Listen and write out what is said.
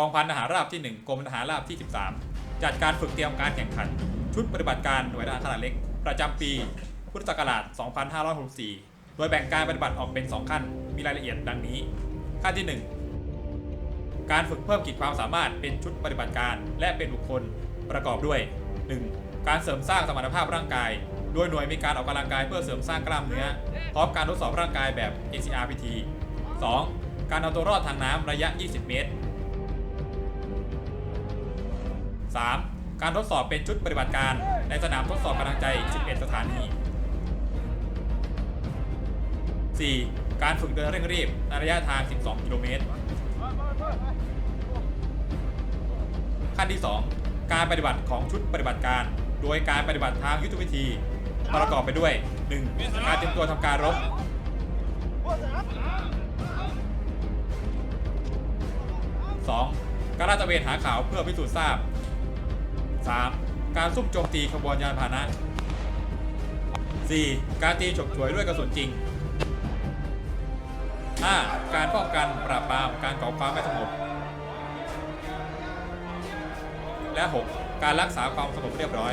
องพันทหารราบที่ 1กรมทหารราบที่ 13 จัดการฝึกเตรียมการแข่งขัน ชุดปฏิบัติการหน่วยทหารขนาดเล็ก ประจำปี พุทธศักราช 2564 โดยแบ่งการปฏิบัติออกเป็น 2 ขั้น มีรายละเอียดดังนี้ ขั้นที่ 1 การฝึกเพิ่มขีดความสามารถเป็นชุดปฏิบัติการ และเป็นบุคคลประกอบด้วย 1. การเสริมสร้างสมรรถภาพร่างกายโดยหน่วยมีการออกกำลังกายเพื่อเสริมสร้างกล้ามเนื้อ พร้อมการทดสอบร่างกายแบบ ACRPT 2. การเอาตัวรอดทางน้ำระยะ 20 เมตร 3. การทดสอบเป็นชุดปฏิบัติการในสนามทดสอบกำลังใจ 11 สถานี 4. การฝึกเดินเร่งรีบในระยะทาง 12 กิโลเมตร ขั้นที่ 2 การปฏิบัติของชุดปฏิบัติการ โดยการปฏิบัติทางยุทธวิธี ประกอบไปด้วย 1. การเตรียมตัวทำการรบ 2. การลาดตระเวนหาข่าวเพื่อพิสูจน์ทราบ 3. การซุ่มโจมตีขบวนยานพาหนะ 4. การตีฉกฉวยด้วยกระสุนจริง 5. การป้องกันปราบปรามการก่อความไม่สงบ และ 6. การรักษาความสงบเรียบร้อย